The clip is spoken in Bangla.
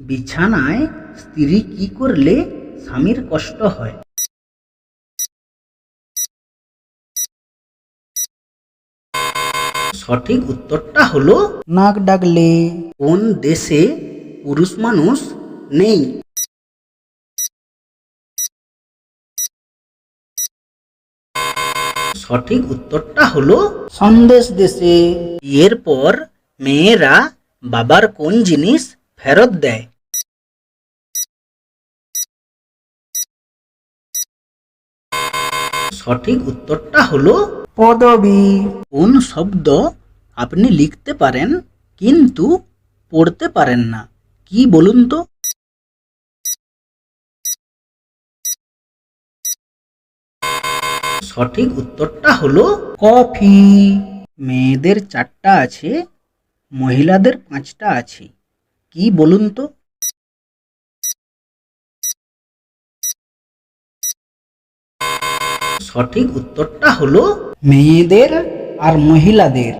বিছানায় স্ত্রী কি করলে স্বামীর কষ্ট হয়? সঠিক উত্তরটা হলো নাক ডাকলে। কোন দেশে পুরুষ মানুষ নেই? সঠিক উত্তরটা হলো সন্দেশ দেশে। এরপর মেয়েরা বাবার কোন জিনিস ফেরত দেয়। সঠিক উত্তরটা হলো পদবী। কোন শব্দ আপনি লিখতে পারেন কিন্তু পড়তে পারেন না। কি বলুন তো? সঠিক উত্তরটা হলো কফি। মেয়েদের চারটা আছে মহিলাদের পাঁচটা আছে। কি বলুন তো? সঠিক উত্তরটা হলো মেয়েদের আর মহিলাদের।